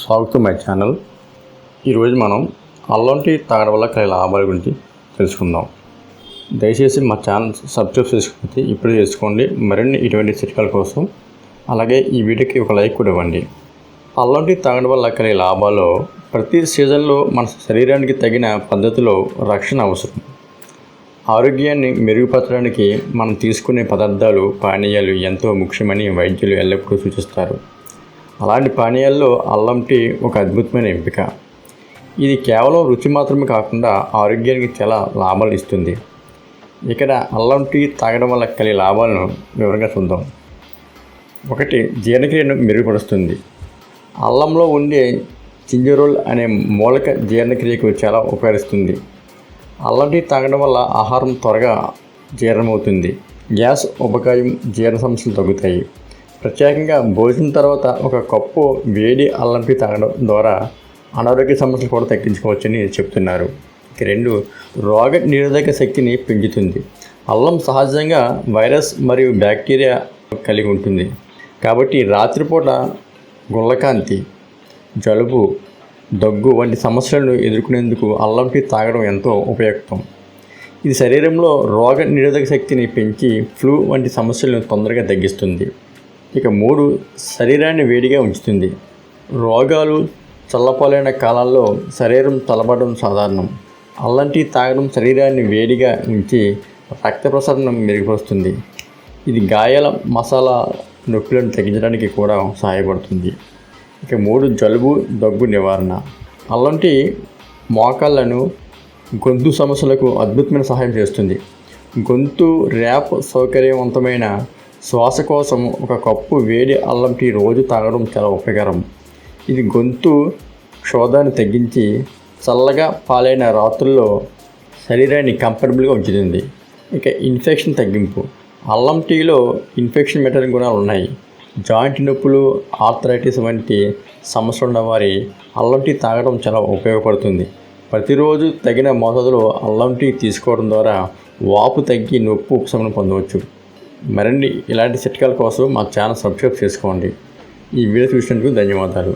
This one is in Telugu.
సాగుతూ మై ఛానల్. ఈరోజు మనం అల్లం టీ తాగడం వల్ల కలిగే లాభాల గురించి తెలుసుకుందాం. దయచేసి మా ఛానల్ సబ్స్క్రైబ్ చేసుకుంటే ఇప్పుడే చేసుకోండి మరిన్ని ఇటువంటి చిట్కాల కోసం అలాగే ఈ వీడియోకి ఒక లైక్ కూడా ఇవ్వండి. అల్లం టీ తాగడం వల్ల కలిగే లాభాలు ప్రతి సీజన్లో మన శరీరానికి తగిన పద్ధతిలో రక్షణ అవసరం. ఆరోగ్యాన్ని మెరుగుపరచడానికి మనం తీసుకునే పదార్థాలు పానీయాలు ఎంతో ముఖ్యమని వైద్యులు ఎల్లప్పుడూ సూచిస్తారు. అలాంటి పానీయాల్లో అల్లం టీ ఒక అద్భుతమైన ఎంపిక. ఇది కేవలం రుచి మాత్రమే కాకుండా ఆరోగ్యానికి చాలా లాభాలు ఇస్తుంది. ఇక్కడ అల్లం టీ తాగడం వల్ల కలిగే లాభాలను వివరంగా చూద్దాం. ఒకటి జీర్ణక్రియను మెరుగుపరుస్తుంది. అల్లంలో ఉండే జింజరోల్ అనే మూలక జీర్ణక్రియకు చాలా ఉపకరిస్తుంది. అల్లం టీ తాగడం వల్ల ఆహారం త్వరగా జీర్ణమవుతుంది. గ్యాస్ ఉపకాయం జీర్ణ సమస్యలు తగ్గుతాయి. ప్రత్యేకంగా భోజనం తర్వాత ఒక కప్పు వేడి అల్లంపి తాగడం ద్వారా అనారోగ్య సమస్యలు కూడా తగ్గించుకోవచ్చని చెప్తున్నారు. రెండు రోగ నిరోధక శక్తిని పెంచుతుంది. అల్లం సహజంగా వైరస్ మరియు బ్యాక్టీరియా కలిగి ఉంటుంది. కాబట్టి రాత్రిపూట గుల్లకాంతి జలుబు దగ్గు వంటి సమస్యలను ఎదుర్కొనేందుకు అల్లం టీ తాగడం ఎంతో ఉపయుక్తం. ఇది శరీరంలో రోగ నిరోధక శక్తిని పెంచి ఫ్లూ వంటి సమస్యలను తొందరగా తగ్గిస్తుంది. ఇక మూడు శరీరాన్ని వేడిగా ఉంచుతుంది. రోగాలు చల్లపాలైన కాలాల్లో శరీరం చల్లబడడం సాధారణం. అల్లం టీ తాగడం శరీరాన్ని వేడిగా ఉంచి రక్త ప్రసరణ మెరుగుపరుస్తుంది. ఇది గాయాల మసాలా నొప్పులను తగ్గించడానికి కూడా సహాయపడుతుంది. ఇక మూడు జలుబు దగ్గు నివారణ. అల్లం టీ మోకాళ్ళను గొంతు సమస్యలకు అద్భుతమైన సహాయం చేస్తుంది. గొంతు ర్యాప్ సౌకర్యవంతమైన శ్వాస కోసం ఒక కప్పు వేడి అల్లం టీ రోజు తాగడం చాలా ఉపయోగకరం. ఇది గొంతు క్షోధాన్ని తగ్గించి చల్లగా పాలైన రాత్రుల్లో శరీరాన్ని కంఫర్టబుల్గా ఉంచుతుంది. ఇక ఇన్ఫెక్షన్ తగ్గింపు. అల్లం టీలో ఇన్ఫెక్షన్ మెటల్ గుణాలు ఉన్నాయి. జాయింట్ నొప్పులు ఆర్థరైటిస్ వంటి సమస్యలు ఉన్న వారి అల్లం టీ తాగడం చాలా ఉపయోగపడుతుంది. ప్రతిరోజు తగిన మోతాదులో అల్లం టీ తీసుకోవడం ద్వారా వాపు తగ్గి నొప్పి ఉపశమనం పొందవచ్చు. మరిన్ని ఇలాంటి చిట్కాల కోసం మా ఛానల్ సబ్స్క్రైబ్ చేసుకోండి. ఈ వీడియో చూసినందుకు ధన్యవాదాలు.